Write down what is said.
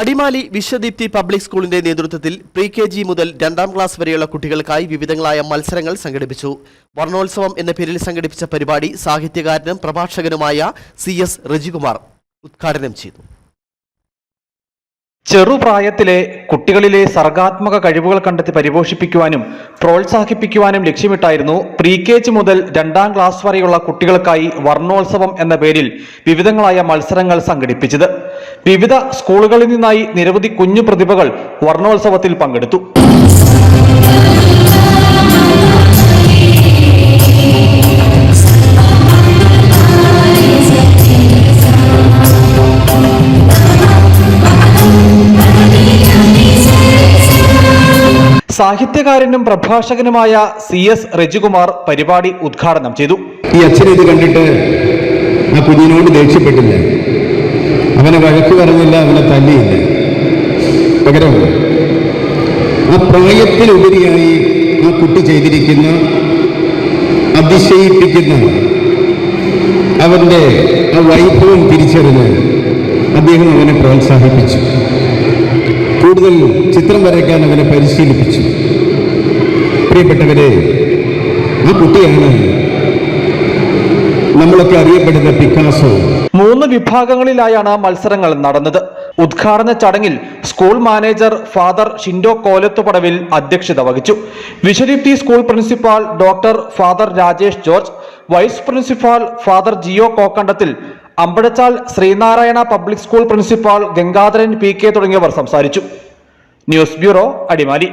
Adimali Vishwadeepthi public സ്കൂളിന്റെ നേതൃത്വത്തിൽ pre K G മുതൽ രണ്ടാം ക്ലാസ് വരെയുള്ള കുട്ടികൾക്കായി വിവിധങ്ങളായ മത്സരങ്ങൾ സംഘടിപ്പിച്ചു. വർണോത്സവം എന്ന പേരിൽ സംഘടിപ്പിച്ച പരിപാടി സാഹിത്യകാരനും പ്രഭാഷകനുമായ സി എസ് റജികുമാർ ഉദ്ഘാടനം ചെയ്തു. ചെറുപ്രായത്തിലെ കുട്ടികളിലെ സർഗാത്മക കഴിവുകൾ കണ്ടെത്തി പരിപോഷിപ്പിക്കുവാനും പ്രോത്സാഹിപ്പിക്കുവാനും ലക്ഷ്യമിട്ടായിരുന്നു പ്രീ കെ ജി മുതൽ രണ്ടാം ക്ലാസ് വരെയുള്ള കുട്ടികൾക്കായി വർണോത്സവം എന്ന പേരിൽ വിവിധങ്ങളായ മത്സരങ്ങൾ സംഘടിപ്പിച്ചത്. വിവിധ സ്കൂളുകളിൽ നിന്നായി നിരവധി കുഞ്ഞു പ്രതിഭകൾ വർണോത്സവത്തിൽ പങ്കെടുത്തു. സാഹിത്യകാരനും പ്രഭാഷകനുമായ സി എസ് രജികുമാർ പരിപാടി ഉദ്ഘാടനം ചെയ്തു. ഈ അച്ഛനെ ഇത് കണ്ടിട്ട് ആ കുഞ്ഞിനോട് ദേഷ്യപ്പെട്ടില്ല. അവനെ വഴക്ക് പറഞ്ഞില്ല അവനെ തല്ലിയില്ല. പകരം ആ പ്രായത്തിനുപരിയായി ആ കുട്ടി ചെയ്തിരിക്കുന്ന അതിശയിപ്പിക്കുന്ന അവന്റെ ആ വൈഭവം തിരിച്ചറിഞ്ഞ് അദ്ദേഹം അവനെ പ്രോത്സാഹിപ്പിച്ചു. കൂടുതൽ ചിത്രം വരയ്ക്കാൻ അവനെ പരിശീലിപ്പിച്ചു. പ്രിയപ്പെട്ടവരെ ആ കുട്ടിയാണ് നമ്മളൊക്കെ അറിയപ്പെടുന്ന പിക്കാസോ. മൂന്ന് വിഭാഗങ്ങളിലായാണ് മത്സരങ്ങൾ നടന്നത്. ഉദ്ഘാടന ചടങ്ങിൽ school manager father Shindo Kolathupadavil അധ്യക്ഷത വഹിച്ചു. Viswadeepthi school principal doctor father Rajesh George vice principal father Jio Kokkandathil Ambazhachal Sreenarayana public school principal Gangadharan P K തുടങ്ങിയവർ സംസാരിച്ചു. News bureau Adimali.